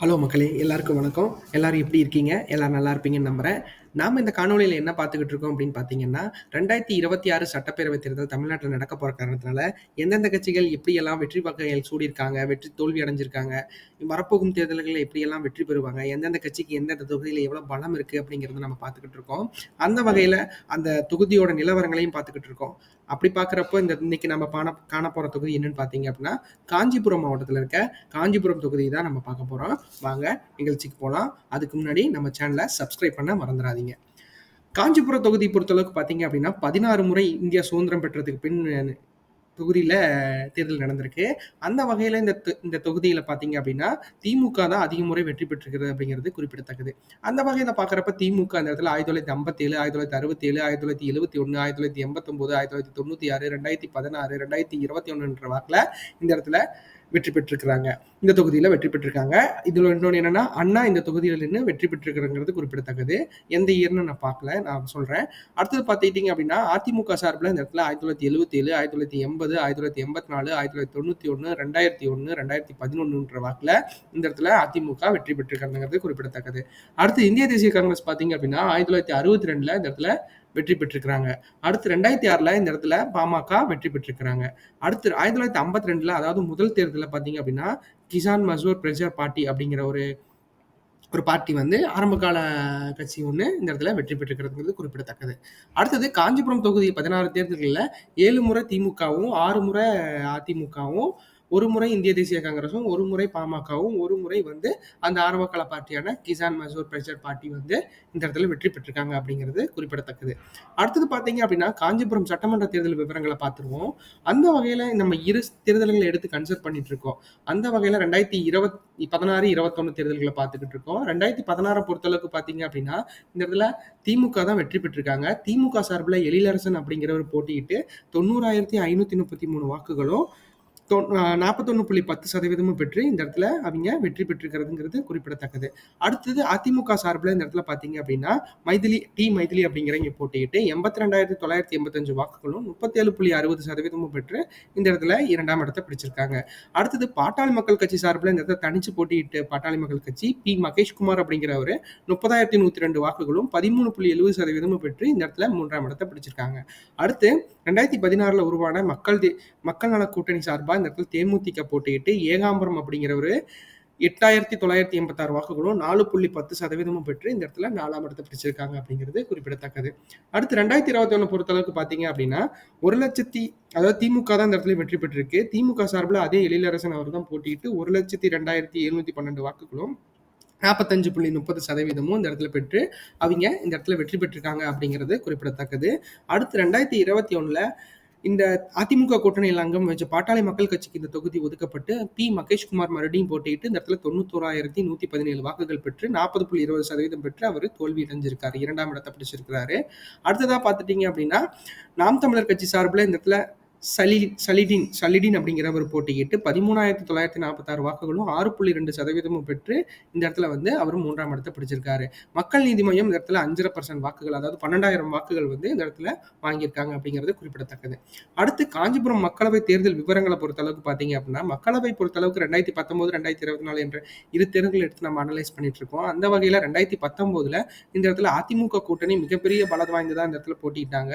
Hello மக்களே எல்லாருக்கும் வணக்கம். எல்லாரும் எப்படி இருக்கீங்க? எல்லாரும் நல்லா இருப்பீங்கன்னு நம்புறேன். நாம இந்த காணொலியில் என்ன பார்த்துக்கிட்டு இருக்கோம் அப்படின்னு பார்த்தீங்கன்னா ரெண்டாயிரத்தி இருபத்தி ஆறு சட்டப்பேரவை தேர்தல் தமிழ்நாட்டில் நடக்க போகிற காரணத்தினால எந்தெந்த கட்சிகள் எப்படியெல்லாம் வெற்றி வாக்குகள் சூடியிருக்காங்க வெற்றி தோல்வி அடைஞ்சிருக்காங்க வரப்போகும் தேர்தல்களில் எப்படியெல்லாம் வெற்றி பெறுவாங்க எந்தெந்த கட்சிக்கு எந்தெந்த தொகுதியில் எவ்வளோ பலம் இருக்குது அப்படிங்கிறத நம்ம பார்த்துக்கிட்டு இருக்கோம். அந்த வகையில் அந்த தொகுதியோட நிலவரங்களையும் பார்த்துக்கிட்டு இருக்கோம். அப்படி பார்க்குறப்போ இந்த இன்னைக்கு நம்ம பான காண போகிற தொகுதி என்னன்னு பார்த்தீங்க அப்படின்னா காஞ்சிபுரம் மாவட்டத்தில் இருக்க காஞ்சிபுரம் தொகுதி தான் நம்ம பார்க்க போகிறோம் வாங்க நிகழ்ச்சிக்கு போகலாம் அதுக்கு முன்னாடி நம்ம சேனலை சப்ஸ்கிரைப் பண்ண மறந்துடாதீங்க. காஞ்சிபுரம் தொகுதி பொறுத்தளவுக்கு பார்த்தீங்க அப்படின்னா பதினாறு முறை இந்தியா சுதந்திரம் பெற்றதுக்கு பின் தொகுதியில் தேர்தல் நடந்திருக்கு. அந்த வகையில் இந்த இந்த தொகுதியில் பார்த்தீங்க அப்படின்னா திமுக தான் அதிக முறை வெற்றி பெற்றிருக்கிறது அப்படிங்கிறது குறிப்பிடத்தக்கது. அந்த வகையில் பார்க்குறப்ப திமுக அந்த இடத்துல ஆயிரத்தி தொள்ளாயிரத்தி ஐம்பத்தேழு ஆயிரத்தி தொள்ளாயிரத்தி அறுபத்தேழு ஆயிரத்தி தொள்ளாயிரத்தி எழுபத்தி ஒன்று ஆயிரத்தி தொள்ளாயிரத்தி எண்பத்தொம்போது ஆயிரத்தி தொள்ளாயிரத்தி தொண்ணூற்றி ஆறு ரெண்டாயிரத்தி பதினாறு ரெண்டாயிரத்தி இருபத்தி ஒன்றுன்ற வாக்கில் இந்த இடத்துல வெற்றி பெற்றிருக்கிறாங்க. இந்த தொகுதியில் வெற்றி பெற்றிருக்காங்க. இதில் இன்னொன்று என்னன்னா அண்ணா இந்த தொகுதியில் நின்று வெற்றி பெற்றிருக்கிறங்கிறது குறிப்பிடத்தக்கது. எந்த இயர்னு நான் பார்க்கல நான் சொல்கிறேன் அடுத்தது பார்த்துக்கிட்டிங்க அப்படின்னா அதிமுக சார்பில் இந்த இடத்துல ஆயிரத்தி தொள்ளாயிரத்தி எழுபத்தி ஏழு ஆயிரத்தி தொள்ளாயிரத்தி எண்பது ஆயிரத்தி தொள்ளாயிரத்தி எண்பத்தி நாலு ஆயிரத்தி தொள்ளாயிரத்தி தொண்ணூற்றி ஒன்று ரெண்டாயிரத்தி ஒன்று ரெண்டாயிரத்தி பதினொன்றுன்ற வாக்கில் இந்த இடத்துல அதிமுக வெற்றி பெற்றிருக்கிறதுங்கிறது குறிப்பிடத்தக்கது. அடுத்து இந்திய தேசிய காங்கிரஸ் பார்த்தீங்க அப்படின்னா ஆயிரத்தி தொள்ளாயிரத்தி அறுபத்தி ரெண்டில் இந்த இடத்துல வெற்றி பெற்றிருக்கிறாங்க. அடுத்து ரெண்டாயிரத்தி ஆறில் இந்த இடத்துல பாமக வெற்றி பெற்றிருக்கிறாங்க. அடுத்து ஆயிரத்தி தொள்ளாயிரத்தி ஐம்பத்தி ரெண்டில் அதாவது முதல் தேர்தலில் பார்த்தீங்க அப்படின்னா கிசான் மசூர் பிரஜா பார்ட்டி அப்படிங்கிற ஒரு ஒரு பார்ட்டி வந்து ஆரம்பகால கட்சி ஒன்று இந்த இடத்துல வெற்றி பெற்றுக்கிறதுங்கிறது குறிப்பிடத்தக்கது. அடுத்தது காஞ்சிபுரம் தொகுதி பதினாறு தேர்தல்களில் ஏழு முறை திமுகவும் ஆறு முறை அதிமுகவும் ஒரு முறை இந்திய தேசிய காங்கிரஸும் ஒரு முறை பாமகவும் ஒரு முறை வந்து அந்த ஆரம்பகால பார்ட்டியான கிசான் மசூர் பிரஜர் பார்ட்டி வந்து இந்த இடத்துல வெற்றி பெற்றிருக்காங்க அப்படிங்கிறது குறிப்பிடத்தக்கது. அடுத்தது பார்த்தீங்க அப்படின்னா காஞ்சிபுரம் சட்டமன்ற தேர்தல் விவரங்களை பார்த்துருவோம். அந்த வகையில் நம்ம இரு தேர்தல்களை எடுத்து கன்சிடர் பண்ணிட்டு இருக்கோம். அந்த வகையில் ரெண்டாயிரத்தி இருபத்தி பதினாறு இருபத்தொன்னு தேர்தல்களை பார்த்துக்கிட்டு இருக்கோம். ரெண்டாயிரத்தி பதினாறை பொறுத்தளவுக்கு பார்த்தீங்க அப்படின்னா இந்த இடத்துல திமுக தான் வெற்றி பெற்றிருக்காங்க. திமுக சார்பில் எழிலரசன் அப்படிங்கிறவர் போட்டியிட்டு தொண்ணூறாயிரத்தி ஐநூற்றி முப்பத்தி மூணு வாக்குகளும் நாற்பத்தொன்று புள்ளி பத்து சதவீதமும் பெற்று இந்த இடத்துல அவங்க வெற்றி பெற்றிருக்கிறதுங்கிறது குறிப்பிடத்தக்கது. அடுத்தது அதிமுக சார்பில் இந்த இடத்துல பார்த்தீங்க அப்படின்னா மைதிலி டி மைதிலி அப்படிங்கிறவங்க போட்டியிட்டு எண்பத்தி ரெண்டாயிரத்தி தொள்ளாயிரத்தி எண்பத்தஞ்சு வாக்குகளும் முப்பத்தேழு புள்ளி அறுபது சதவீதமும் பெற்று இந்த இடத்துல இரண்டாம் இடத்தை பிடிச்சிருக்காங்க. அடுத்தது பாட்டாளி மக்கள் கட்சி சார்பில் இந்த இடத்துல தனிச்சு போட்டியிட்டு பாட்டாளி மக்கள் கட்சி பி மகேஷ்குமார் அப்படிங்கிறவர் முப்பதாயிரத்தி நூற்றி ரெண்டு வாக்குகளும் பதிமூணு புள்ளி எழுபது சதவீதமும் பெற்று இந்த இடத்துல மூன்றாம் இடத்தை பிடிச்சிருக்காங்க. அடுத்து ரெண்டாயிரத்தி பதினாறில் உருவான மக்கள் மக்கள் நல கூட்டணி சார்பாக இந்த இடத்துல தேமுதிக போட்டியிட்டு ஏகாம்பரம் அப்படிங்கிறவர் எட்டாயிரத்தி தொள்ளாயிரத்தி எண்பத்தாறு வாக்குகளும் நாலு புள்ளி பத்து சதவீதமும் பெற்று இந்த இடத்துல நாலாம் இடத்தை பிடிச்சிருக்காங்க அப்படிங்கிறது குறிப்பிடத்தக்கது. அடுத்து ரெண்டாயிரத்தி இருபத்தி ஒன்று பொறுத்தளவுக்கு பார்த்தீங்க அப்படின்னா ஒரு லட்சத்தி அதாவது திமுக தான் இந்த இடத்துல வெற்றி பெற்றிருக்கு. திமுக சார்பில் அதே எழிலரசன் அவர் தான் போட்டியிட்டு ஒரு லட்சத்தி ரெண்டாயிரத்தி எழுநூத்தி பன்னெண்டு வாக்குகளும் நாற்பத்தஞ்சு புள்ளி முப்பது சதவீதமும் இந்த இடத்துல பெற்று அவங்க இந்த இடத்துல வெற்றி பெற்றிருக்காங்க அப்படிங்கிறது குறிப்பிடத்தக்கது. அடுத்து ரெண்டாயிரத்தி இருபத்தி ஒண்ணுல இந்த அதிமுக கூட்டணியில் அங்கம் வச்ச பாட்டாளி மக்கள் கட்சிக்கு இந்த தொகுதி ஒதுக்கப்பட்டு பி. மகேஷ்குமார் மறுபடியும் போட்டியிட்டு இந்த இடத்துல தொண்ணூத்தோராயிரத்தி நூத்தி பதினேழு வாக்குகள் பெற்று நாற்பது புள்ளி இருபது சதவீதம் பெற்று அவர் தோல்வி அடைஞ்சிருக்காரு. இரண்டாம் இடத்தை பிடிச்சிருக்கிறாரு. அடுத்ததா பார்த்துட்டீங்க அப்படின்னா நாம் தமிழர் கட்சி சார்பில் இந்த இடத்துல சலி சலிடின் சலிடின் அப்படிங்கிறவர் போட்டியிட்டு பதிமூணாயிரத்தி தொள்ளாயிரத்தி நாற்பத்தாறு வாக்குகளும் ஆறு புள்ளி ரெண்டு சதவீதமும் பெற்று இந்த இடத்துல வந்து அவர் மூன்றாம் இடத்தை பிடிச்சிருக்காரு. மக்கள் நீதி மையம் இந்த இடத்துல அஞ்சரை பர்சன்ட் வாக்குகள் அதாவது பன்னெண்டாயிரம் வாக்குகள் வந்து இந்த இடத்துல வாங்கியிருக்காங்க அப்படிங்கிறது குறிப்பிடத்தக்கது. அடுத்து காஞ்சிபுரம் மக்களவை தேர்தல் விவரங்களை பொறுத்தளவுக்கு பார்த்தீங்க அப்படின்னா மக்களவை பொறுத்தளவுக்கு ரெண்டாயிரத்தி பத்தொன்பது ரெண்டாயிரத்தி இருபத்தி நாலு என்ற இரு தேர்தல்கள் எடுத்து நம்ம அனலைஸ் பண்ணிட்டு இருக்கோம். அந்த வகையில் ரெண்டாயிரத்தி பத்தொன்பதுல இந்த இடத்துல அதிமுக கூட்டணி மிகப்பெரிய பலம் வாய்ந்ததாக இந்த இடத்துல போட்டிட்டாங்க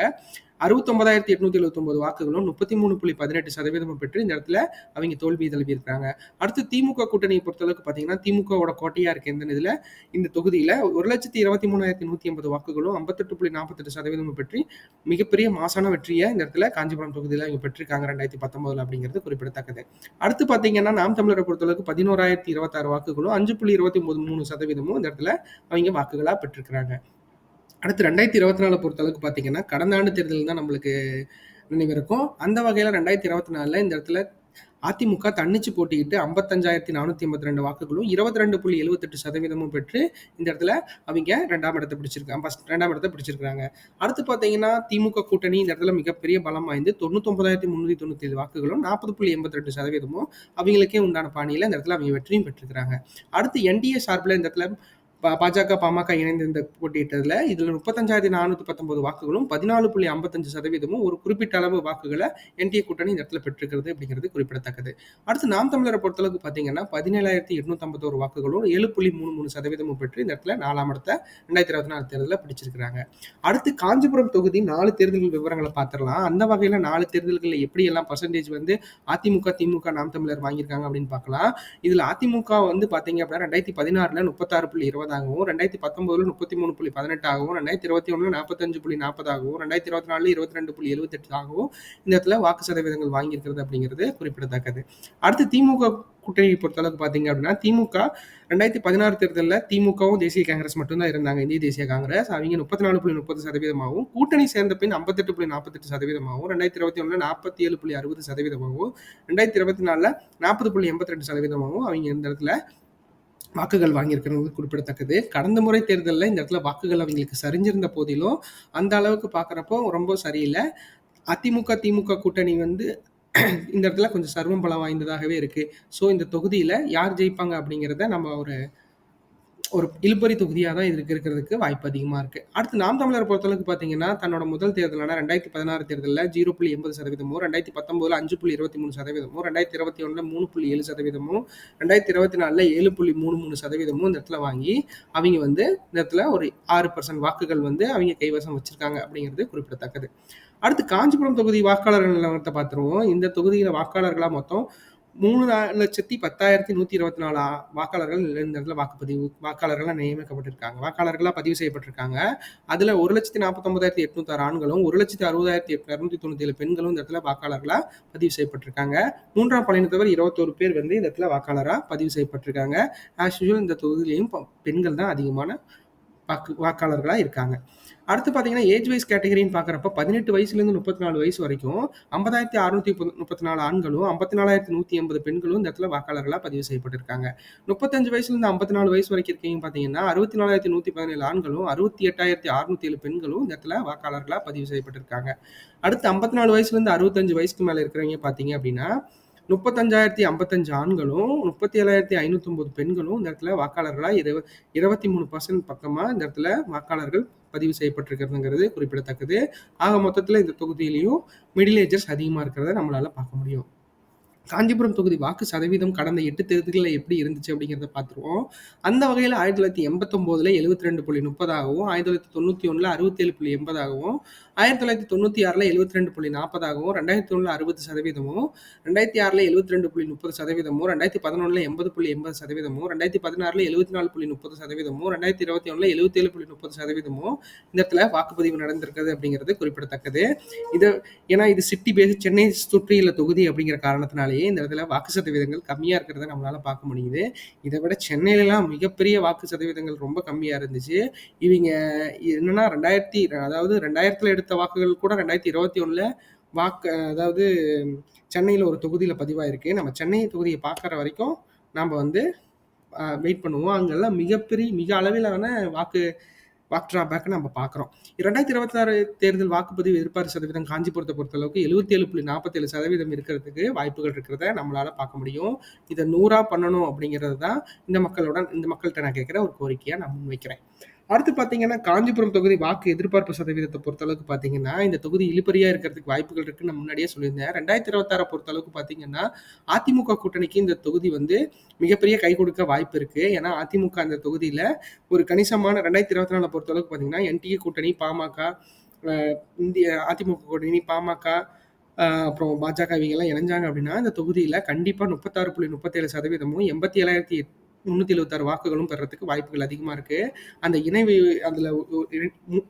அறுபத்தொன்பதாயிரத்தி எட்நூத்தி எழுபத்தொன்பது வாக்குகளும் முப்பத்தி மூணு புள்ளி பதினெட்டு சதவீதமும் பெற்று இந்த இடத்துல அவங்க தோல்வி தழுவி இருக்காங்க அடுத்து திமுக கூட்டணியை பொறுத்தளவுக்கு பார்த்தீங்கன்னா திமுகவோட கோட்டையா இருக்கு இந்த இதுல இந்த தொகுதியில ஒரு லட்சத்தி இருபத்தி மூணாயிரத்தி நூத்தி ஐம்பது வாக்குகளும் ஐம்பத்தெட்டு புள்ளி நாற்பத்தெட்டு சதவீதமும் பெற்று மிகப்பெரிய மாசான வெற்றியை இந்த இடத்துல காஞ்சிபுரம் தொகுதியில இவங்க பெற்றிருக்காங்க ரெண்டாயிரத்தி பத்தொன்பதுல அப்படிங்கிறது குறிப்பிடத்தக்கது. அடுத்து பாத்தீங்கன்னா நாம் தமிழரை பொறுத்தளவுக்கு பதினோராயிரத்தி இருபத்தாறு வாக்குகளும் அஞ்சு புள்ளி இருபத்தி ஒன்பது மூணு சதவீதமும் இந்த இடத்துல அவங்க வாக்குகளா பெற்றிருக்கிறாங்க. அடுத்து ரெண்டாயிரத்தி இருபத்தி நாலு பொறுத்தளவுக்கு பார்த்தீங்கன்னா கடந்த ஆண்டு தேர்தல் தான் நம்மளுக்கு நினைவிருக்கும் அந்த வகையில் ரெண்டாயிரத்தி இருபத்தி நாலில் இந்த இடத்துல அதிமுக தன்னிச்சு போட்டிக்கிட்டு ஐம்பத்தஞ்சாயிரத்தி நானூற்றி ஐம்பத்தி ரெண்டு வாக்குகளும் இருபத்தி ரெண்டு புள்ளி எழுபத்தெட்டு சதவீதமும் பெற்று இந்த இடத்துல அவங்க ரெண்டாம் இடத்தை பிடிச்சிருக்காங்க ஃபஸ்ட் ரெண்டாம் இடத்தை பிடிச்சிருக்காங்க அடுத்து பார்த்தீங்கன்னா திமுக கூட்டணி இந்த இடத்துல மிகப்பெரிய பலம் வாய்ந்து தொண்ணூத்தொன்பதாயிரத்தி முந்நூற்றி தொண்ணூற்றி ஏழு வாக்குகளும் நாற்பது புள்ளி எண்பத்தி ரெண்டு சதவீதமும் அவங்களுக்கே உண்டான பாணியில் இந்த இடத்துல அவங்க வெற்றியும் பெற்றிருக்கிறாங்க. அடுத்து என்டிஏ சார்பில் இந்த இடத்துல பாஜக பாமக இணைந்து இந்த போட்டியிட்டதுல இதுல முப்பத்தஞ்சாயிரத்தி நானூத்தி பத்தொன்பது வாக்குகளும் பதினாலு புள்ளி ஐம்பத்தஞ்சு சதவீதமும் ஒரு குறிப்பிட்ட அளவு வாக்குகளை என்டிஏ கூட்டணி இந்த இடத்துல பெற்றிருக்கிறது அப்படிங்கிறது குறிப்பிடத்தக்கது. அடுத்து நாம் தமிழரை பொறுத்தளவுக்கு பாத்தீங்கன்னா பதினேழாயிரத்தி எட்நூத்தி ஐம்பத்தோரு வாக்குகளும் ஏழு புள்ளி மூணு மூணு சதவீதமும் பெற்று இந்த இடத்துல நாலாம் இடத்த ரெண்டாயிரத்தி இருபத்தி நாலு தேர்தலில் பிடிச்சிருக்கிறாங்க. அடுத்து காஞ்சிபுரம் தொகுதி நாலு தேர்தல்கள் விவரங்களை பார்த்துடலாம் அந்த வகையில நாலு தேர்தல்களில் எப்படி எல்லாம் பர்சன்டேஜ் வந்து அதிமுக திமுக நாம் தமிழர் வாங்கியிருக்காங்க அப்படின்னு பார்க்கலாம் இதுல அதிமுக வந்து பாத்தீங்க அப்படின்னா ரெண்டாயிரத்தி பதினாறுல முப்பத்தாறு புள்ளி இருபது இருபதாகவும் ரெண்டாயிரத்தி பத்தொன்பதுல முப்பத்தி மூணு புள்ளி பதினெட்டாகவும் ரெண்டாயிரத்தி இருபத்தி ஒண்ணுல நாற்பத்தஞ்சு புள்ளி நாற்பதாகவும் ரெண்டாயிரத்தி இருபத்தி நாலுல இருபத்தி ரெண்டு புள்ளி எழுபத்தெட்டாகவும் இந்த இடத்துல வாக்கு சதவீதங்கள் வாங்கியிருக்கிறது அப்படிங்கிறது குறிப்பிடத்தக்கது. அடுத்து திமுக கூட்டணியை பொறுத்தளவுக்கு பாத்தீங்க அப்படின்னா திமுக ரெண்டாயிரத்தி பதினாறு தேர்தலில் திமுகவும் தேசிய காங்கிரஸ் மட்டும்தான் இருந்தாங்க இந்திய தேசிய காங்கிரஸ். அவங்க முப்பத்தி நாலு புள்ளி முப்பது சதவீதமாகவும் கூட்டணி சேர்ந்த பின் ஐம்பத்தெட்டு புள்ளி நாற்பத்தெட்டு சதவீதமாகவும் ரெண்டாயிரத்தி இருபத்தி ஒன்றில் நாற்பத்தி ஏழு புள்ளி அறுபது சதவீதமாகவும் ரெண்டாயிரத்தி இருபத்தி நாலில் நாற்பது புள்ளி எண்பத்தி ரெண்டு சதவீதமாகவும் அவங்க இந்த இடத்துல வாக்குகள் வாங்கியிருக்கிறது குறிப்பிடத்தக்கது. கடந்த முறை தேர்தலில் இந்த இடத்துல வாக்குகள் அவங்களுக்கு சரிஞ்சிருந்த போதிலும் அந்த அளவுக்கு பார்க்குறப்போ ரொம்ப சரியில்லை. அதிமுக திமுக கூட்டணி வந்து இந்த இடத்துல கொஞ்சம் சர்வம் பலம் வாய்ந்ததாகவே இருக்குது ஸோ இந்த தொகுதியில் யார் ஜெயிப்பாங்க அப்படிங்கிறத நம்ம ஒரு ஒரு இழுபறி தொகுதியாக தான் இதுக்கு இருக்கிறதுக்கு வாய்ப்பு அதிகமாக இருக்கு. அடுத்து நாம் தமிழர் பொறுத்தளவுக்கு பார்த்தீங்கன்னா தன்னோட முதல் தேர்தலான ரெண்டாயிரத்தி பதினாறு தேர்தலில் ஜீரோ புள்ளி எண்பது சதவீதமும் ரெண்டாயிரத்தி பத்தொன்பதுல அஞ்சு புள்ளி இருபத்தி மூணு சதவீதமும் ரெண்டாயிரத்தி இருபத்தி ஒன்றில் மூணு புள்ளி ஏழு சதவீதமும் ரெண்டாயிரத்தி இருபத்தி நாலில் ஏழு புள்ளி மூணு மூணு சதவீதமும் இந்த இடத்துல வாங்கி அவங்க வந்து இந்த இடத்துல ஒரு ஆறு பர்சன்ட் வாக்குகள் வந்து அவங்க கைவசம் வச்சிருக்காங்க அப்படிங்கிறது குறிப்பிடத்தக்கது. அடுத்து காஞ்சிபுரம் தொகுதி வாக்காளர்கள் நிலவரத்தை பார்த்துருவோம். இந்த தொகுதியில் வாக்காளர்களாக மொத்தம் மூணு லட்சத்தி பத்தாயிரத்தி நூத்தி இருபத்தி நாலு வாக்காளர்கள் இந்த இடத்துல வாக்குப்பதிவு வாக்காளர்களாக நியமிக்கப்பட்டிருக்காங்க. வாக்காளர்களாக பதிவு செய்யப்பட்டிருக்காங்க. அதுல ஒரு லட்சத்தி நாற்பத்தொன்பதாயிரத்தி எட்நூத்தாறு ஆண்களும் ஒரு லட்சத்தி அறுபதாயிரத்தி இரநூத்தி தொண்ணூத்தி ஏழு பெண்களும் இந்த இடத்துல வாக்காளர்களாக பதிவு செய்யப்பட்டிருக்காங்க. மூன்றாம் பாலினத்தவர் இருபத்தோரு பேர் வந்து இந்த இடத்துல வாக்காளராக பதிவு செய்யப்பட்டிருக்காங்க. ஆஸ் யூஸ்வல் இந்த தொகுதியிலையும் பெண்கள் தான் அதிகமான வாக்கு வாக்காளர்களாக இருக்காங்க. அடுத்து பார்த்தீங்கன்னா ஏஜ் வைஸ் கேட்டகரின்னு பார்க்குறப்ப பதினெட்டு வயசுலேருந்து முப்பத்தி நாலு வயசு வரைக்கும் ஐம்பதாயிரத்தி அறுநூத்தி முப்பத்தி நாலு ஆண்களும் ஐம்பத்தி நாலாயிரத்தி நூற்றி எண்பது பெண்களும் இந்த இடத்துல வாக்காளர்களாக பதிவு செய்யப்பட்டிருக்காங்க. முப்பத்தஞ்சு வயசுலேருந்து ஐம்பத்தி நாலு வயசு வரைக்கும் இருக்கீங்க பார்த்தீங்கன்னா அறுபத்தி நாலாயிரத்தி நூற்றி பதினேழு ஆண்களும் அறுபத்தி எட்டாயிரத்தி அறுநூத்தி ஏழு பெண்களும் இந்த இடத்துல வாக்காளர்களாக பதிவு செய்யப்பட்டிருக்காங்க. அடுத்து ஐம்பத்தி நாலு வயசுலேருந்து அறுபத்தஞ்சு வயசுக்கு மேலே இருக்கிறவங்க பார்த்தீங்க அப்படின்னா முப்பத்தஞ்சாயிரத்தி ஐம்பத்தஞ்சு ஆண்களும் முப்பத்தி ஏழாயிரத்தி ஐநூத்தி பெண்களும் இந்த இடத்துல வாக்காளர்களாக இருவ இருபத்தி மூணு பர்சன்ட் பக்கமா இந்த இடத்துல வாக்காளர்கள் பதிவு செய்யப்பட்டிருக்கிறதுங்கிறது குறிப்பிடத்தக்கது. ஆக மொத்தத்தில் இந்த தொகுதியிலையும் மிடில் ஏஜர்ஸ் அதிகமாக இருக்கிறத நம்மளால பார்க்க முடியும். காஞ்சிபுரம் தொகுதி வாக்கு சதவீதம் கடந்த எட்டு தேர்தல்களில் எப்படி இருந்துச்சு அப்படிங்கிறத பார்த்துருவோம். அந்த வகையில் ஆயிரத்தி தொள்ளாயிரத்தி எண்பத்தொம்போதில் எழுபத்தி ரெண்டு புள்ளி முப்பதாகவும் ஆயிரத்தி தொள்ளாயிரத்தி தொண்ணூற்றி ஒன்றில் அறுபத்தேழு புள்ளி எண்பதாகவும் ஆயிரத்தி தொள்ளாயிரத்தி தொண்ணூற்றி ஆறில் எழுபத்தி ரெண்டு புள்ளி நாற்பதாகவும் ரெண்டாயிரத்தி ஒன்றில் அறுபது சதவீதமும் ரெண்டாயிரத்தி ஆறில் எழுபத்தி ரெண்டு புள்ளி முப்பது சதவீதமும் ரெண்டாயிரத்தி பதினொன்றில் எண்பது புள்ளி எண்பது சதவீதமும் ரெண்டாயிரத்தி பதினாறில் எழுபத்தி நாலு புள்ளி முப்பது சதவீதமும் ரெண்டாயிரத்தி இருபத்தி ஒன்றில் எழுபத்தேழு புள்ளி முப்பது சதவீதமும் இந்த இடத்துல வாக்குப்பதிவு நடந்திருக்கிறது அப்படிங்கிறது குறிப்பிடத்தக்கது. இது ஏன்னா இது சிட்டி பேஸ் சென்னை சுற்றியுள்ள தொகுதி அப்படிங்கிற காரணத்தினாலேயே இந்த இடத்துல வாக்கு சதவீதங்கள் கம்மியாக இருக்கிறத நம்மளால பார்க்க முடியுது. இதை விட சென்னையிலலாம் மிகப்பெரிய வாக்கு சதவீதங்கள் ரொம்ப கம்மியாக இருந்துச்சு. இவங்க என்னன்னா ரெண்டாயிரத்தி அதாவது ரெண்டாயிரத்தில் எடுத்த வாக்குகள் கூட ரெண்டாயிரத்தி இருபத்தி ஒன்றில் வாக்கு அதாவது சென்னையில் ஒரு தொகுதியில் பதிவாயிருக்கு. நம்ம சென்னை தொகுதியை பார்க்குற வரைக்கும் நாம் வந்து வெயிட் பண்ணுவோம். அங்கெல்லாம் மிகப்பெரிய மிக அளவிலான வாக்கு வாக் ட்ராபேக் நம்ம பார்க்குறோம். ரெண்டாயிரத்தி இருபத்தி ஆறு தேர்தல் வாக்குப்பதிவு எதிர்பார்ப்பு சதவீதம் காஞ்சிபுரத்தை பொறுத்தளவுக்கு எழுபத்தி ஏழு புள்ளி நாற்பத்தேழு சதவீதம் இருக்கிறதுக்கு வாய்ப்புகள் இருக்கிறத நம்மளால பார்க்க முடியும். இதை நூறா பண்ணணும் அப்படிங்கிறது தான் இந்த மக்களோட இந்த மக்கள்கிட்ட நான் கேட்குற ஒரு கோரிக்கையாக நான் முன்வைக்கிறேன். அடுத்து பார்த்தீங்கன்னா காஞ்சிபுரம் தொகுதி வாக்கு எதிர்பார்ப்பு சதவீதத்தை பொறுத்தளவுக்கு பார்த்தீங்கன்னா இந்த தொகுதி இழுபறியாக இருக்கிறதுக்கு வாய்ப்புகள் இருக்குன்னு நான் முன்னாடியே சொல்லியிருந்தேன். ரெண்டாயிரத்தி இருபத்தாறை பொறுத்தளவுக்கு பார்த்தீங்கன்னா அதிமுக கூட்டணிக்கு இந்த தொகுதி வந்து மிகப்பெரிய கை கொடுக்க வாய்ப்பு இருக்கு. ஏன்னா அதிமுக அந்த தொகுதியில் ஒரு கணிசமான ரெண்டாயிரத்தி இருபத்தி நாலு பொறுத்தளவுக்கு பார்த்தீங்கன்னா என்டிஏ கூட்டணி பாமக இந்திய அதிமுக கூட்டணி பாமக அப்புறம் பாஜக இவங்க எல்லாம் இணைஞ்சாங்க அப்படின்னா இந்த தொகுதியில கண்டிப்பா முப்பத்தாறு புள்ளி முப்பத்தேழு சதவீதமும் எண்பத்தி ஏழாயிரத்தி முந்நூற்றி எழுபத்தாறு வாக்குகளும் பெறத்துக்கு வாய்ப்புகள் அதிகமாக இருக்கு. அந்த இணைவு அதில்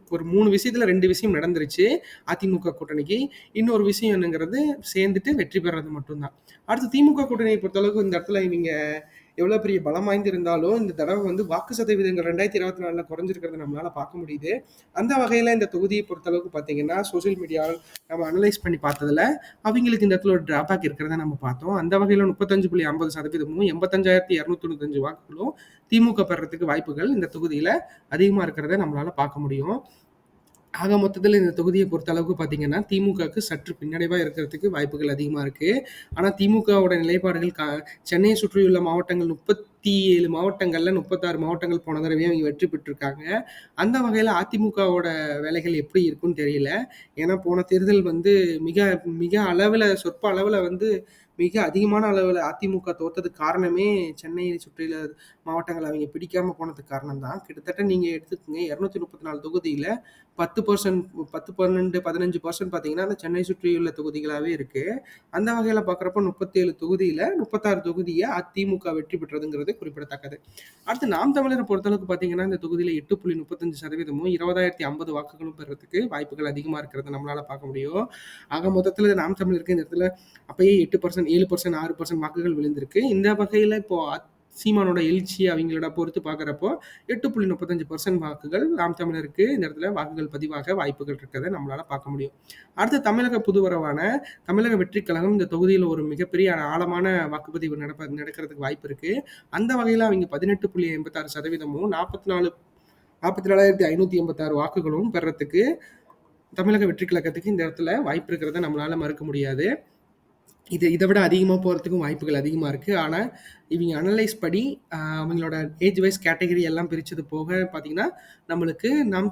ஒரு மூணு விஷயத்துல ரெண்டு விஷயம் நடந்துருச்சு. அதிமுக கூட்டணிக்கு இன்னொரு விஷயம் என்னங்கிறது சேர்ந்துட்டு வெற்றி பெறது மட்டும்தான். அடுத்து திமுக கூட்டணியை பொறுத்தளவுக்கு இந்த இடத்துல இவங்க எவ்வளோ பெரிய பலம் வாய்ந்து இருந்தாலும் இந்த தடவை வந்து வாக்கு சதவீதங்கள் ரெண்டாயிரத்தி இருபத்தி நாலில் குறைஞ்சிருக்கிறத நம்மளால பார்க்க முடியுது. அந்த வகையில் இந்த தொகுதியை பொறுத்தளவுக்கு பார்த்தீங்கன்னா சோஷியல் மீடியாவில் நம்ம அனலைஸ் பண்ணி பார்த்ததுல அவங்களுக்கு இந்த இடத்துல ஒரு டிராபேக் இருக்கிறத நம்ம பார்த்தோம். அந்த வகையில் முப்பத்தஞ்சு புள்ளி ஐம்பது சதவீதமும் எண்பத்தஞ்சாயிரத்தி இரநூத்தி தொண்ணூத்தஞ்சு வாக்குகளும் திமுக பெறத்துக்கு வாய்ப்புகள் இந்த தொகுதியில் அதிகமாக இருக்கிறத நம்மளால பார்க்க முடியும். ஆக மொத்தத்தில் இந்த தொகுதியை பொறுத்த அளவுக்கு பார்த்தீங்கன்னா திமுகவுக்கு சற்று பின்னடைவாக இருக்கிறதுக்கு வாய்ப்புகள் அதிகமாக இருக்குது ஆனால் திமுகவோட நிலைப்பாடுகள் கா சென்னையை சுற்றியுள்ள மாவட்டங்கள் முப்பத்தி ஏழு மாவட்டங்களில் முப்பத்தாறு மாவட்டங்கள் போன தடவையே அவங்க வெற்றி பெற்றிருக்காங்க. அந்த வகையில் அதிமுகவோட வேலைகள் எப்படி இருக்குன்னு தெரியல. ஏன்னா போன தேர்தல் வந்து மிக மிக அளவில் சொற்ப அளவில் வந்து மிக அதிகமான அளவில் அதிமுக தோத்ததுக்கு காரணமே சென்னையை சுற்றியுள்ள மாவட்டங்கள் அவங்க பிடிக்காம போனதுக்கு காரணம் தான் கிட்டத்தட்ட நீங்கள் எடுத்துக்கோங்க இரநூத்தி முப்பத்தி நாலு தொகுதியில் பத்து பர்சன்ட் பத்து பன்னெண்டு பதினஞ்சு பர்சன்ட் பார்த்தீங்கன்னா அந்த சென்னை சுற்றியுள்ள தொகுதிகளாகவே இருக்குது அந்த வகையில் பார்க்குறப்ப முப்பத்தேழு தொகுதியில் முப்பத்தாறு தொகுதியை அதிமுக வெற்றி பெற்றதுங்கிறது குறிப்பிடத்தக்கது. அடுத்து நாம் தமிழரை பொறுத்தளவுக்கு பார்த்தீங்கன்னா இந்த தொகுதியில் எட்டு புள்ளி முப்பத்தஞ்சு சதவீதமும் இருபதாயிரத்தி ஐம்பது வாக்குகளும் பெறதுக்கு வாய்ப்புகள் அதிகமாக இருக்கிறது நம்மளால் பார்க்க முடியும். ஆக மொத்தத்தில் நாம் தமிழருக்கு இந்த இடத்துல அப்பயே எட்டு பர்சன்ட் ஏழு பர்சன்ட் ஆறு பர்சன்ட் வாக்குகள் விழுந்திருக்கு. இந்த வகையில் இப்போ சீமானோட எழுச்சி அவங்களோட பொறுத்து பார்க்குறப்போ எட்டு புள்ளி முப்பத்தஞ்சு பர்சன்ட் வாக்குகள் நாம் தமிழருக்கு இந்த இடத்துல வாக்குகள் பதிவாக வாய்ப்புகள் இருக்கிறத நம்மளால் பார்க்க முடியும். அடுத்து தமிழக புதுவரவான தமிழக வெற்றி கழகம் இந்த தொகுதியில் ஒரு மிகப்பெரிய ஆழமான வாக்குப்பதிவு நடப்ப நடக்கிறதுக்கு வாய்ப்பு இருக்குது அந்த வகையில் அவங்க பதினெட்டு புள்ளி எண்பத்தாறு சதவீதமும் நாற்பத்தி நாலு நாற்பத்தி நாலாயிரத்தி ஐநூற்றி எண்பத்தாறு வாக்குகளும் பெறத்துக்கு தமிழக வெற்றி கழகத்துக்கு இந்த இடத்துல வாய்ப்பு இருக்கிறத நம்மளால் மறுக்க முடியாது. இது இதை விட அதிகமாக போகிறதுக்கும் வாய்ப்புகள் அதிகமாக இருக்குது ஆனால் இவங்க அனலைஸ் படி அவங்களோட ஏஜ் வைஸ் கேட்டகரி எல்லாம் பிரித்தது போக பார்த்தீங்கன்னா நம்மளுக்கு நம்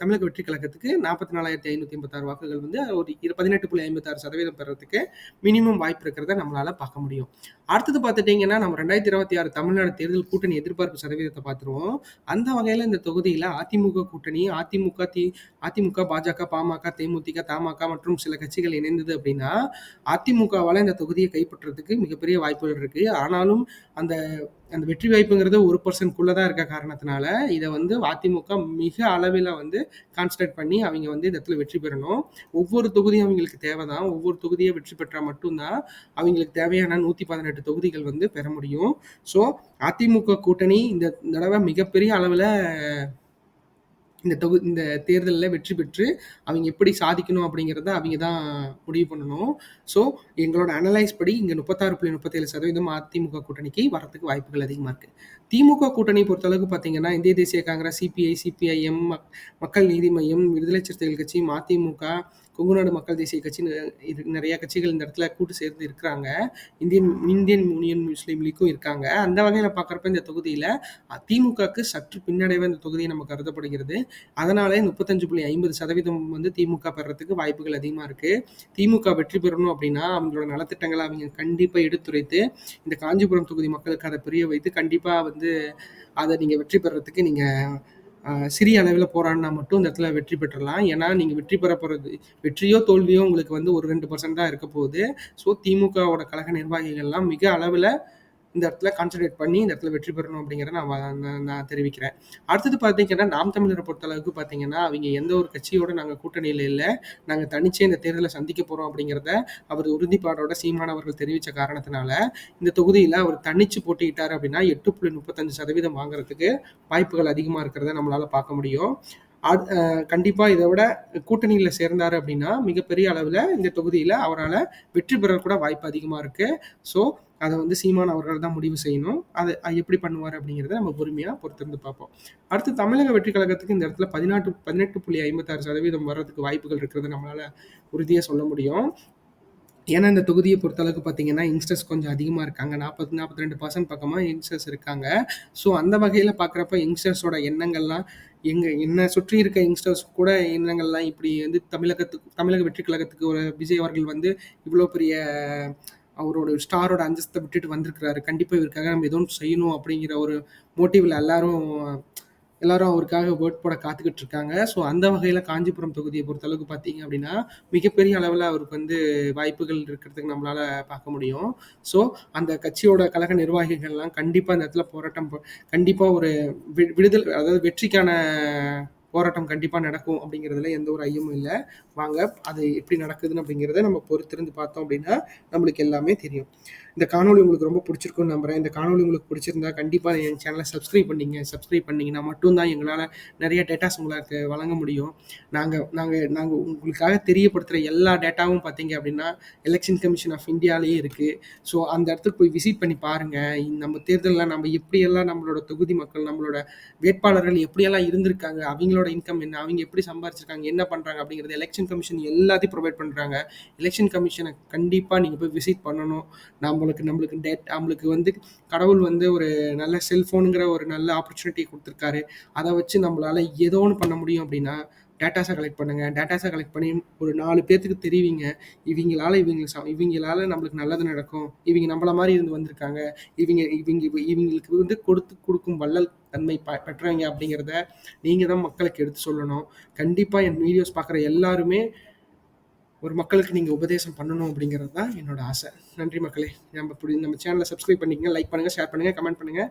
தமிழக வெற்றி கழகத்துக்கு நாற்பத்தி நாலாயிரத்தி ஐநூற்றி ஐம்பத்தாறு வாக்குகள் வந்து ஒரு இரு பதினெட்டு புள்ளி ஐம்பத்தாறு சதவீதம் பெறத்துக்கு மினிமம் வாய்ப்பு இருக்கிறத நம்மளால் பார்க்க முடியும். அடுத்தது பார்த்துட்டிங்கன்னா நம்ம ரெண்டாயிரத்தி இருபத்தி ஆறு தமிழ்நாடு தேர்தல் கூட்டணி எதிர்பார்ப்பு சதவீதத்தை பார்த்துருவோம் அந்த வகையில் இந்த தொகுதியில் அதிமுக கூட்டணி அதிமுக தி அதிமுக பாஜக பாமக தேமுதிக தமாக மற்றும் சில கட்சிகள் இணைந்தது அப்படின்னா அதிமுக திமுகவால் இந்த தொகுதியை கைப்பற்றுறதுக்கு மிகப்பெரிய வாய்ப்புகள் இருக்குது ஆனாலும் அந்த அந்த வெற்றி வாய்ப்புங்கிறது ஒரு பர்சன்ட்குள்ளே தான் இருக்க காரணத்தினால இதை வந்து அதிமுக மிக அளவில் வந்து கான்சன்ட்ரேட் பண்ணி அவங்க வந்து இந்த இடத்துல வெற்றி பெறணும். ஒவ்வொரு தொகுதியும் அவங்களுக்கு தேவை தான் ஒவ்வொரு தொகுதியை வெற்றி பெற்றால் மட்டும்தான் அவங்களுக்கு தேவையான நூற்றி பதினெட்டு தொகுதிகள் வந்து பெற முடியும். ஸோ அதிமுக கூட்டணி இந்த தடவை மிகப்பெரிய அளவில் இந்த தொகு இந்த தேர்தலில் வெற்றி பெற்று அவங்க எப்படி சாதிக்கணும் அப்படிங்கிறத அவங்க தான் முடிவு பண்ணணும். ஸோ எங்களோட அனலைஸ் படி இங்கே முப்பத்தாறு புள்ளி முப்பத்தேழு சதவீதம் அதிமுக கூட்டணிக்கு வரத்துக்கு வாய்ப்புகள் அதிகமாக இருக்குது திமுக கூட்டணி பொறுத்தளவுக்கு பார்த்தீங்கன்னா இந்திய தேசிய காங்கிரஸ் சிபிஐ சிபிஐஎம் மக்கள் நீதி மையம் விடுதலை சிறுத்தைகள் கட்சி அதிமுக கொங்குநாடு மக்கள் தேசிய கட்சி இது நிறைய கட்சிகள் இந்த இடத்துல கூட்டு சேர்ந்து இருக்கிறாங்க. இந்தியன் இந்தியன் யூனியன் முஸ்லீம் லீக்கும் இருக்காங்க. அந்த வகையில் பார்க்குறப்ப இந்த தொகுதியில் திமுகக்கு சற்று பின்னடைவு இந்த தொகுதியை நம்ம கருதப்படுகிறது. அதனாலே முப்பத்தஞ்சு புள்ளி ஐம்பது சதவீதம் வந்து திமுக பெறத்துக்கு வாய்ப்புகள் அதிகமாக இருக்குது திமுக வெற்றி பெறணும் அப்படின்னா அவங்களோட நலத்திட்டங்களை அவங்க கண்டிப்பாக எடுத்துரைத்து இந்த காஞ்சிபுரம் தொகுதி மக்களுக்கு அதை புரிய வைத்து கண்டிப்பாக வந்து அதை நீங்கள் வெற்றி பெறத்துக்கு நீங்கள் சிறிய அளவில் போராடினா மட்டும் இந்த இடத்துல வெற்றி பெற்றலாம். ஏன்னா நீங்கள் வெற்றி பெற போகிறது வெற்றியோ தோல்வியோ உங்களுக்கு வந்து ஒரு ரெண்டு பர்சன்ட் தான் இருக்க போகுது. ஸோ திமுகவோட கழக நிர்வாகிகள்லாம் மிக அளவில் இந்த இடத்துல கான்சன்ட்ரேட் பண்ணி இந்த இடத்துல வெற்றி பெறணும் அப்படிங்கிறத நான் நான் தெரிவிக்கிறேன். அடுத்தது பார்த்தீங்கன்னா நாம் தமிழரை பொறுத்தளவுக்கு பார்த்தீங்கன்னா அவங்க எந்த ஒரு கட்சியோட நாங்கள் கூட்டணியில் இல்லை நாங்கள் தனிச்சே இந்த தேர்தலை சந்திக்க போகிறோம் அப்படிங்கிறத அவர் உறுதிப்பாடோட சீமானவர்கள் தெரிவித்த காரணத்தினால இந்த தொகுதியில் அவர் தனிச்சு போட்டிக்கிட்டார் அப்படின்னா எட்டு புள்ளி முப்பத்தஞ்சு சதவீதம் வாங்குறதுக்கு வாய்ப்புகள் அதிகமாக இருக்கிறத நம்மளால் பார்க்க முடியும். கண்டிப்பாக இதை விட கூட்டணியில் சேர்ந்தார் அப்படின்னா மிகப்பெரிய அளவில் இந்த தொகுதியில் அவரால் வெற்றி பெற கூட வாய்ப்பு அதிகமாக இருக்குது ஸோ அதை வந்து சீமான் அவர்கள் தான் முடிவு செய்யணும். அதை எப்படி பண்ணுவார் அப்படிங்கிறத நம்ம பொறுமையாக பொறுத்திருந்து பார்ப்போம். அடுத்து தமிழக வெற்றி கழகத்துக்கு இந்த இடத்துல பதினாட்டு பதினெட்டு புள்ளி ஐம்பத்தாறு சதவீதம் வர்றதுக்கு வாய்ப்புகள் இருக்கிறது நம்மளால் உறுதியாக சொல்ல முடியும். ஏன்னா இந்த தொகுதியை பொறுத்தளவுக்கு பார்த்தீங்கன்னா யங்ஸ்டர்ஸ் கொஞ்சம் அதிகமாக இருக்காங்க. நாற்பது நாற்பத்தி ரெண்டு பர்சன்ட் பக்கமாக யங்ஸ்டர்ஸ் இருக்காங்க. ஸோ அந்த வகையில் பார்க்குறப்ப யங்ஸ்டர்ஸோட எண்ணங்கள்லாம் எங்கள் என்னை சுற்றி இருக்க யங்ஸ்டர்ஸ் கூட எண்ணங்கள்லாம் இப்படி வந்து தமிழகத்துக்கு தமிழக வெற்றி கழகத்துக்கு ஒரு விஜய் அவர்கள் வந்து இவ்வளோ பெரிய அவரோட ஸ்டாரோட அந்தஸ்தை விட்டுட்டு வந்திருக்கிறாரு. கண்டிப்பாக இவருக்காக நம்ம எதுவும் செய்யணும் அப்படிங்கிற ஒரு மோட்டிவில் எல்லாரும் எல்லாரும் அவருக்காக ஓட் போட காத்துக்கிட்டு இருக்காங்க ஸோ அந்த வகையில் காஞ்சிபுரம் தொகுதியை பொறுத்தளவுக்கு பார்த்தீங்க அப்படின்னா மிகப்பெரிய அளவில் அவருக்கு வந்து வாய்ப்புகள் இருக்கிறதுக்கு நம்மளால் பார்க்க முடியும். ஸோ அந்த கட்சியோட கழக நிர்வாகிகள்லாம் கண்டிப்பாக அந்த இடத்துல போராட்டம் கண்டிப்பாக ஒரு விடுதல் அதாவது வெற்றிக்கான போராட்டம் கண்டிப்பாக நடக்கும் அப்படிங்கிறதுல எந்த ஒரு ஐயமும் இல்லை. வாங்க அது எப்படி நடக்குதுன்னு அப்படிங்கிறத நம்ம பொறுத்திருந்து பார்த்தோம் அப்படின்னா நம்மளுக்கு எல்லாமே தெரியும். இந்த காணொலி உங்களுக்கு ரொம்ப பிடிச்சிருக்கும்னு நம்புறேன். இந்த காணொலி உங்களுக்கு பிடிச்சிருந்தா கண்டிப்பாக என் சேனலை சப்ஸ்கிரைப் பண்ணிங்க. சப்ஸ்கிரைப் பண்ணிங்கன்னா மட்டும்தான் எங்களால் நிறைய டேட்டாஸ் உங்களுக்கு வழங்க முடியும். நாங்கள் நாங்கள் நாங்கள் உங்களுக்காக தெரியப்படுத்துகிற எல்லா டேட்டாவும் பார்த்தீங்க அப்படின்னா எலெக்ஷன் கமிஷன் ஆஃப் இந்தியாலேயே இருக்குது ஸோ அந்த இடத்துக்கு போய் விசிட் பண்ணி பாருங்கள் நம்ம தேர்தலில் நம்ம எப்படியெல்லாம் நம்மளோட தொகுதி மக்கள் நம்மளோட வேட்பாளர்கள் எப்படியெல்லாம் இருந்திருக்காங்க அவங்களோட இன்கம் என்ன அவங்க எப்படி சம்பாரிச்சிருக்காங்க என்ன பண்ணுறாங்க அப்படிங்கிறது எலெக்ஷன் கமிஷன் எல்லாத்தையும் ப்ரொவைட் பண்ணுறாங்க எலெக்ஷன் கமிஷனை கண்டிப்பாக நீங்கள் போய் விசிட் பண்ணணும். நம்ம நம்மளுக்கு நம்மளுக்கு டேட் நம்மளுக்கு வந்து கடவுள் வந்து ஒரு நல்ல செல்ஃபோனுங்கிற ஒரு நல்ல ஆப்பர்ச்சுனிட்டி கொடுத்துருக்காரு. அதை வச்சு நம்மளால் ஏதோ ஒன்று பண்ண முடியும் அப்படின்னா டேட்டாஸை கலெக்ட் பண்ணுங்கள் டேட்டாஸை கலெக்ட் பண்ணி ஒரு நாலு பேர்த்துக்கு தெரிவிங்க. இவங்களால இவங்க ச இவங்களால நம்மளுக்கு நல்லது நடக்கும். இவங்க நம்மள மாதிரி இருந்து வந்திருக்காங்க. இவங்க இவங்க இவங்களுக்கு வந்து கொடுத்து கொடுக்கும் வள்ளல் தன்மை ப பெற்றவங்க அப்படிங்கிறத நீங்கள் தான் மக்களுக்கு எடுத்து சொல்லணும். கண்டிப்பாக என் வீடியோஸ் பார்க்குற எல்லாருமே ஒரு மக்களுக்கு நீங்கள் உபதேசம் பண்ணணும் அப்படிங்கிறது தான் என்னோட ஆசை. நன்றி மக்களே. நம்ம இப்படி நம்ம சேனலை சப்ஸ்கிரைப் பண்ணிக்கங்க லைக் பண்ணுங்கள் ஷேர் பண்ணுங்கள் கமெண்ட் பண்ணுங்கள்